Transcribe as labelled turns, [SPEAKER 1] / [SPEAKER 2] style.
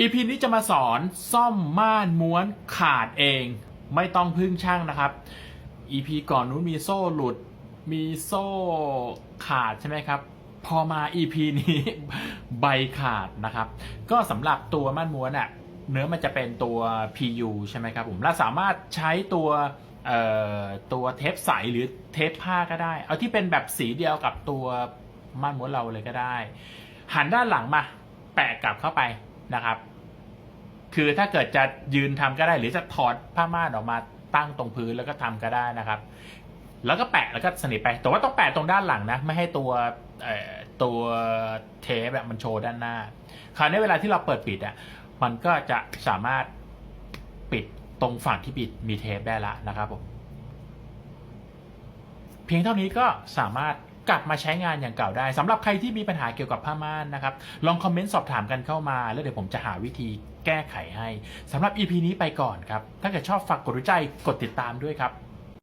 [SPEAKER 1] EP นี้จะมาสอนซ่อมม่านม้วนขาดเอง ไม่ต้องพึ่งช่างนะครับ EP ก่อนนู้นมีโซ่หลุด มีโซ่ขาดใช่ไหมครับ พอมา EP นี้ใบขาดนะครับ ก็สำหรับตัวม่านม้วนอะเนื้อมันจะเป็นตัว PU ใช่ไหมครับผมและสามารถใช้ตัวตัวเทปใสหรือเทปผ้าก็ได้ เอาที่เป็นแบบสีเดียวกับตัวม่านม้วนเราเลยก็ได้ หันด้านหลังมา แปะกลับเข้าไป นะครับ คือถ้าเกิดจะยืนทำก็ได้ หรือจะถอดผ้าม่านออกมาตั้งตรงพื้นแล้วก็ทำก็ได้นะครับ แล้วก็แปะแล้วก็สนิทไป แต่ว่าต้องแปะตรงด้านหลังนะ ไม่ให้ตัวตัวเทปแบบมันโชว์ด้านหน้า คราวนี้เวลาที่เราเปิดปิดอะ มันก็จะสามารถปิดตรงฝั่งที่ปิดมีเทปได้ละนะครับผม เพียงเท่านี้ก็สามารถ กลับมาใช้งานอย่างเก่าได้สำหรับใครที่มีปัญหาเกี่ยวกับผ้าม่านนะครับ ลองคอมเมนต์สอบถามกันเข้ามา แล้วเดี๋ยวผมจะหาวิธีแก้ไขให้สำหรับ EP นี้ไปก่อนครับ ถ้าเกิดชอบฝากกดรู้ใจกดติดตามด้วยครับ